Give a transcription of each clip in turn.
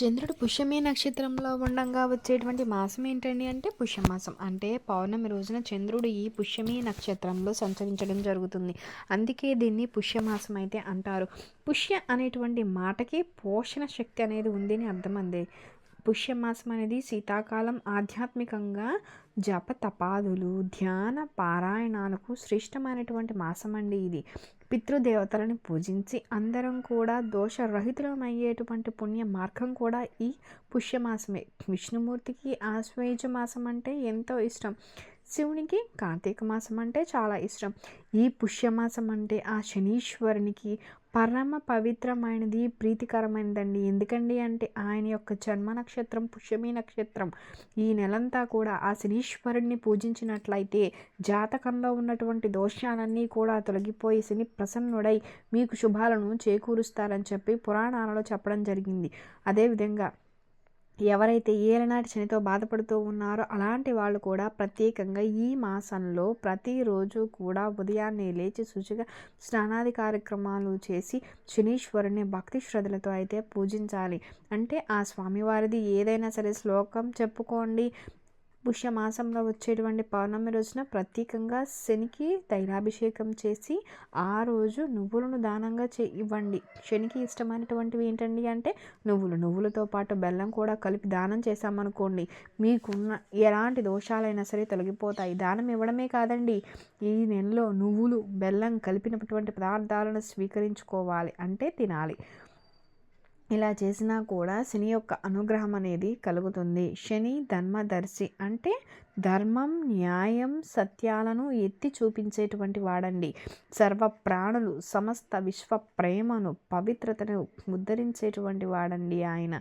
చంద్రుడు పుష్యమి నక్షత్రంలో ఉండంగా వచ్చేటువంటి మాసం ఏంటండి అంటే పుష్యమాసం. అంటే పౌర్ణమి రోజున చంద్రుడు ఈ పుష్యమి నక్షత్రంలో సంచరించడం జరుగుతుంది. అందుకే దీన్ని పుష్యమాసం అయితే అంటారు. పుష్య అనేటువంటి మాటకి పోషణ శక్తి అనేది ఉందని అర్థం అంది పుష్యమాసం అనేది శీతాకాలం ఆధ్యాత్మికంగా జప తపాదులు ధ్యాన పారాయణాలకు శ్రేష్టమైనటువంటి మాసం అండి ఇది. పితృదేవతలను పూజించి అందరం కూడా దోషరహితులమయ్యేటువంటి పుణ్య మార్గం కూడా ఈ పుష్యమాసమే. విష్ణుమూర్తికి ఆశ్వేజ మాసం అంటే ఎంతో ఇష్టం. శివునికి కార్తీక మాసం అంటే చాలా ఇష్టం. ఈ పుష్యమాసం అంటే ఆ శనీశ్వరునికి పరమ పవిత్రమైనది ప్రీతికరమైనదండి. ఎందుకండి అంటే ఆయన యొక్క జన్మ నక్షత్రం పుష్యమి నక్షత్రం ఈ నెలంతా కూడా ఆ శనీశ్వరుణ్ణి పూజించినట్లయితే జాతకంలో ఉన్నటువంటి దోషాలన్నీ కూడా తొలగిపోయి శని ప్రసన్నుడై మీకు శుభాలను చేకూరుస్తారని చెప్పి పురాణాలలో చెప్పడం జరిగింది. అదేవిధంగా ఎవరైతే ఏలనాటి శనితో బాధపడుతూ ఉన్నారో అలాంటి వాళ్ళు కూడా ప్రత్యేకంగా ఈ మాసంలో ప్రతిరోజు కూడా ఉదయాన్నే లేచి శుచిగా స్నానాది కార్యక్రమాలు చేసి శనీశ్వరుని భక్తి శ్రద్ధలతో అయితే పూజించాలి. అంటే ఆ స్వామివారిది ఏదైనా సరే శ్లోకం చెప్పుకోండి పుష్యమాసంలో వచ్చేటువంటి పౌర్ణమి రోజున ప్రత్యేకంగా శనికి తైలాభిషేకం చేసి ఆ రోజు నువ్వులను దానంగా చే ఇవ్వండి. శనికి ఇష్టమైనటువంటివి ఏంటండి అంటే నువ్వులు. నువ్వులతో పాటు బెల్లం కూడా కలిపి దానం చేశామనుకోండి మీకున్న ఎలాంటి దోషాలైనా సరే తొలగిపోతాయి. దానం ఇవ్వడమే కాదండి ఈ నెలలో నువ్వులు బెల్లం కలిపినటువంటి పదార్థాలను స్వీకరించుకోవాలి. అంటే తినాలి. ఇలా చేసినా కూడా శని యొక్క అనుగ్రహం అనేది కలుగుతుంది. శని ధర్మదర్శి అంటే ధర్మం న్యాయం సత్యాలను ఎత్తి చూపించేటువంటి వాడండి. సర్వ ప్రాణులు సమస్త విశ్వ ప్రేమను పవిత్రతను ఉద్ధరించేటువంటి వాడండి ఆయన.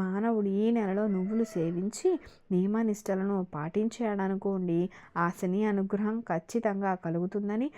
మానవుడు ఈ నెలలో నువ్వులు సేవించి నియమనిష్టలను పాటించాడనుకోండి. ఆ శని అనుగ్రహం ఖచ్చితంగా కలుగుతుందని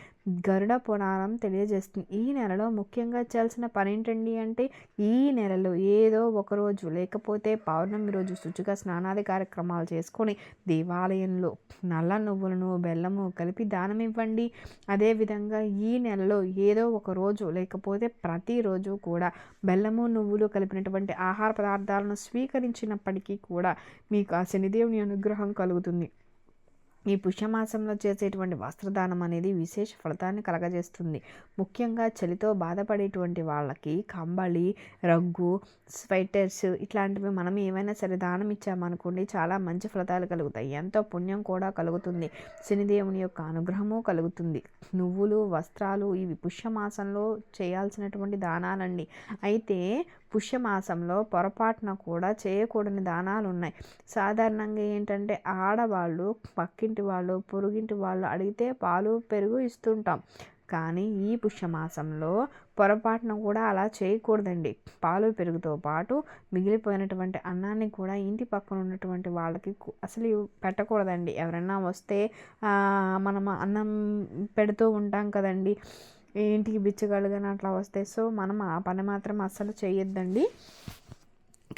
గరుడ పురాణం తెలియజేస్తుంది. ఈ నెలలో ముఖ్యంగా చేయాల్సిన పని ఏంటండి అంటే ఈ నెలలో ఏదో ఒకరోజు లేకపోతే పౌర్ణమి రోజు శుచిగా స్నానాది కార్యక్రమాలు చేసుకొని దేవాలయంలో నల్ల నువ్వులను బెల్లము కలిపి దానం ఇవ్వండి. అదేవిధంగా ఈ నెలలో ఏదో ఒక రోజు లేకపోతే ప్రతిరోజు కూడా బెల్లము నువ్వులు కలిపినటువంటి ఆహార పదార్థాలు వస్త్రాలను స్వీకరించినప్పటికీ కూడా మీకు ఆ శనిదేవుని అనుగ్రహం కలుగుతుంది. ఈ పుష్యమాసంలో చేసేటువంటి వస్త్రదానం అనేది విశేష ఫలితాన్ని కలగజేస్తుంది. ముఖ్యంగా చలితో బాధపడేటువంటి వాళ్ళకి కంబళి రగ్గు స్వెటర్స్ ఇట్లాంటివి మనం ఏమైనా సరే దానం ఇచ్చామనుకోండి చాలా మంచి ఫలితాలు కలుగుతాయి. ఎంతో పుణ్యం కూడా కలుగుతుంది. శనిదేవుని యొక్క అనుగ్రహము కలుగుతుంది. నువ్వులు వస్త్రాలు ఇవి పుష్యమాసంలో చేయాల్సినటువంటి దానాలండి. అయితే పుష్యమాసంలో పొరపాటున కూడా చేయకూడని దానాలు ఉన్నాయి సాధారణంగా ఏంటంటే ఆడవాళ్ళు పక్కింటి వాళ్ళు పొరుగింటి వాళ్ళు అడిగితే పాలు పెరుగు ఇస్తుంటాం. కానీ ఈ పుష్యమాసంలో పొరపాటున కూడా అలా చేయకూడదండి. పాలు పెరుగుతో పాటు మిగిలిపోయినటువంటి అన్నాన్ని కూడా ఇంటి పక్కన ఉన్నటువంటి వాళ్ళకి అసలు పెట్టకూడదండి. ఎవరైనా వస్తే మనం అన్నం పెడుతూ ఉంటాం కదండి. ఇంటికి బిచ్చగలుగాని అట్లా వస్తాయి. సో మనం ఆ పని మాత్రం అస్సలు చేయొద్దండి.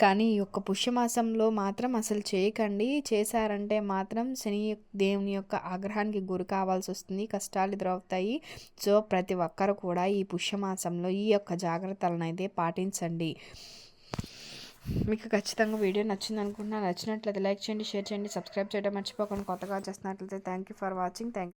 కానీ ఈ యొక్క పుష్యమాసంలో మాత్రం అసలు చేయకండి. చేశారంటే మాత్రం శని దేవుని యొక్క ఆగ్రహానికి గురి కావాల్సి వస్తుంది. కష్టాలు ఎదురవుతాయి. సో ప్రతి ఒక్కరు కూడా ఈ పుష్యమాసంలో ఈ యొక్క జాగ్రత్తలను అయితే పాటించండి. మీకు ఖచ్చితంగా వీడియో నచ్చింది అనుకుంటున్నా. నచ్చినట్లయితే లైక్ చేయండి షేర్ చేయండి సబ్స్క్రైబ్ చేయడం మర్చిపోకుండా. కొత్తగా చేస్తున్నట్లయితే thank you for watching. Thank